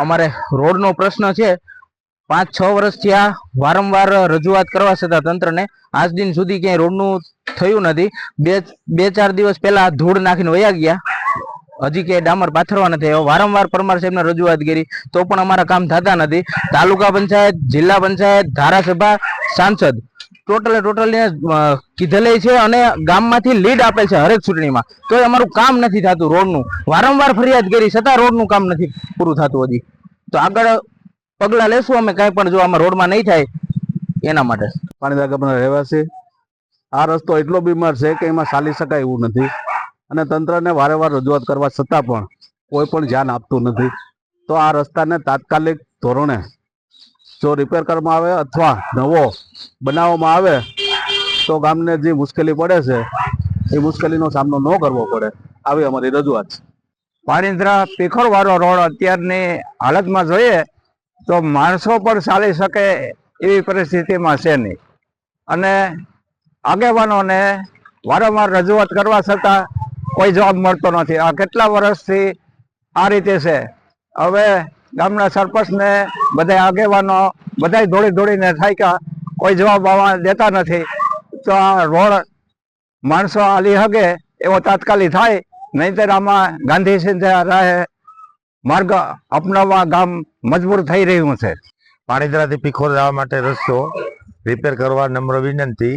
અમારે રોડનો પ્રશ્ન છે. પાંચ છ વર્ષથી આ વારંવાર રજૂઆત કરવા છતાં તંત્રને આજ દિન સુધી ક્યાંય રોડનું થયું નથી. બે બે ચાર દિવસ પહેલા ધૂળ નાખીને વયા ગયા. હજી ક્યાંય ડામર પાથરવા નથી વારંવાર પરમાર સાહેબને રજૂઆત કરી. તો પણ અમારા કામ થતા નથી. તાલુકા પંચાયત, જિલ્લા પંચાયત, ધારાસભા, સાંસદ ટોટલે ટોટલ કીધેલી છે અને ગામમાંથી લીડ આપે છે હરેક ચૂંટણીમાં. તોય અમારું કામ નથી થતું રોડનું. વારંવાર ફરિયાદ કરી, છતાં રોડનું કામ નથી પૂરું થતું હજી. તો આગળ પગલાં લેશું અમે કાંઈ પણ જો આમાં રોડમાં નહીં થાય, એના માટે. પાણીદા ગામના રહેવાસી. આ રસ્તો એટલો બીમાર છે કે એમાં ચાલી શકાય એવું નથી. અને તંત્રને વારંવાર રજૂઆત કરવા છતાં પણ કોઈ પણ ધ્યાન આપતું નથી. તો આ રસ્તાને તાત્કાલિક ધોરણે જો રિપેર કરવામાં આવે અથવા નવો બનાવવામાં આવે, તો ગામને જે મુશ્કેલી પડે છે, એ મુશ્કેલીનો સામનો ન કરવો પડે. આવી અમારી રજૂઆત છે. પાણીદ્રા પીખરવાળો રોડ અત્યારની હાલતમાં જોઈએ, તો માણસો પણ ચાલી શકે એવી પરિસ્થિતિમાં છે નહીં. અને આગેવાનોને વારંવાર રજૂઆત કરવા છતાં કોઈ જવાબ મળતો નથી. આ કેટલા વર્ષથી આ રીતે છે? હવે ગામના સરપંચને બધા આગેવાનો બધા દોડી દોડીને થાક્યા કોઈ જવાબ આવવા દેતા નથી. તો આ રોડ માણસો આલી હગે એવો તાત્કાલિક થાય, નહીતર આમાં ગાંધી સિંધ્યા રાહે માર્ગ અપનાવવા ગામ મજબૂર થઈ રહ્યું છે. પાણીદરાથી પીખોર જવા માટે રસ્તો રિપેર કરવા નમ્ર વિનંતી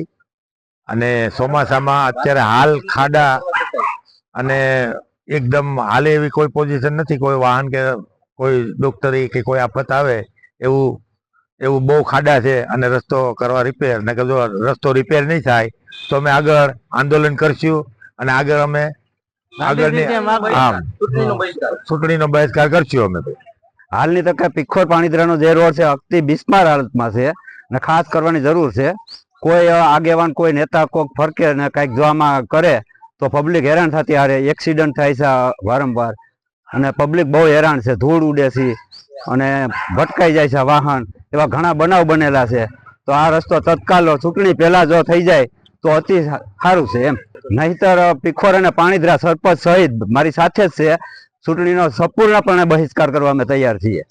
અને ચોમાસામાં અત્યારે હાલ ખાડા અને એકદમ હાલે એવી કોઈ પોઝિશન નથી, કોઈ વાહન કે કોઈ ડોક્ટરી કે કોઈ આફત આવે એવું એવું બહુ ખાડા છે અને રસ્તો કરવા રિપેર ને જો રસ્તો રિપેર નહીં થાય તો અમે આગળ આંદોલન કરશું અને આગળ અમે આગળની ચૂંટણીનો બહિષ્કાર. કરશું અમે. હાલની તકે પિખોર પાણીદરાનો જે રોડ છે અતિ બિસ્માર હાલતમાં છે ને ખાસ કરવાની જરૂર છે. કોઈ આગેવાન કોઈ નેતા કોક ફરકે ને કંઈક જોવામાં કરે તો પબ્લિક હેરાન થતી હારે એક્સિડન્ટ થાય છે વારંવાર. અને પબ્લિક બહુ હેરાન છે, ધૂળ ઉડે છે અને ભટકાઈ જાય છે વાહન. એવા ઘણા બનાવ બનેલા છે. તો આ રસ્તો તત્કાલ ચૂંટણી પહેલાં જો થઈ જાય, તો અતિ સારું છે એમ. નહીતર પીખોર અને પાણીદ્રા સરપંચ સહિત મારી સાથે જ છે. ચૂંટણીનો સંપૂર્ણપણે બહિષ્કાર કરવા અમે તૈયાર છીએ.